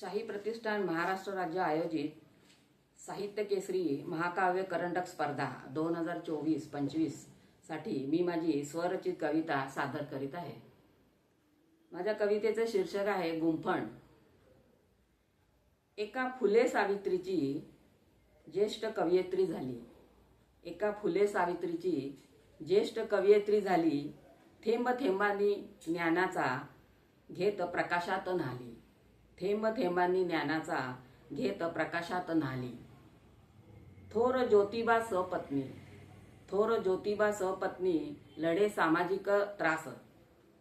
शाही प्रतिष्ठान महाराष्ट्र राज्य आयोजित साहित्य केसरी महाकाव्य करंडक स्पर्धा दोन हजार चोवीस पंचवीससाठी मी माझी स्वरचित कविता सादर करीत आहे. माझ्या कवितेचे शीर्षक आहे गुंफण. एका फुले सावित्रीची ज्येष्ठ कवयित्री झाली. एका फुले सावित्रीची ज्येष्ठ कवयित्री झाली. थेंब थेंबांनी ज्ञानाचा घेत प्रकाशात न्हाली. थेंब थेंबांनी ज्ञानाचा घेत प्रकाशात न्हाली. थोर ज्योतिबा सपत्नी थोर ज्योतिबा सपत्नी लढे सामाजिक त्रास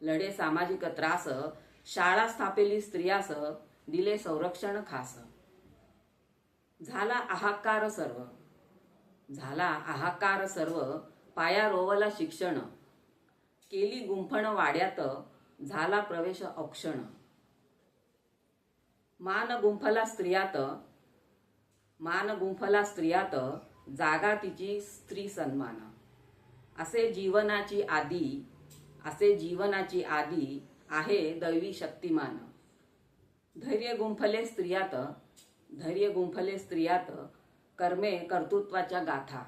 लढे सामाजिक त्रास शाळा स्थापेली स्त्रियास दिले संरक्षण खास. झाला आहाकार सर्व झाला आहाकार सर्व पाया रोवला शिक्षण केली गुंफण वाड्यात झाला प्रवेश औक्षण मान गुंफला स्त्रियात मान गुंफला स्त्रियात जागा तिची स्त्री सन्मान. असे जीवनाची आदी असे जीवनाची आदी आहे दैवी शक्तिमान. धैर्य गुंफले स्त्रियात धैर्य गुंफले स्त्रियात कर्मे कर्तृत्वाच्या गाथा.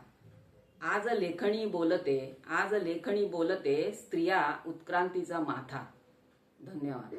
आज लेखणी बोलते आज लेखणी बोलते स्त्रिया उत्क्रांतीचा माथा. धन्यवाद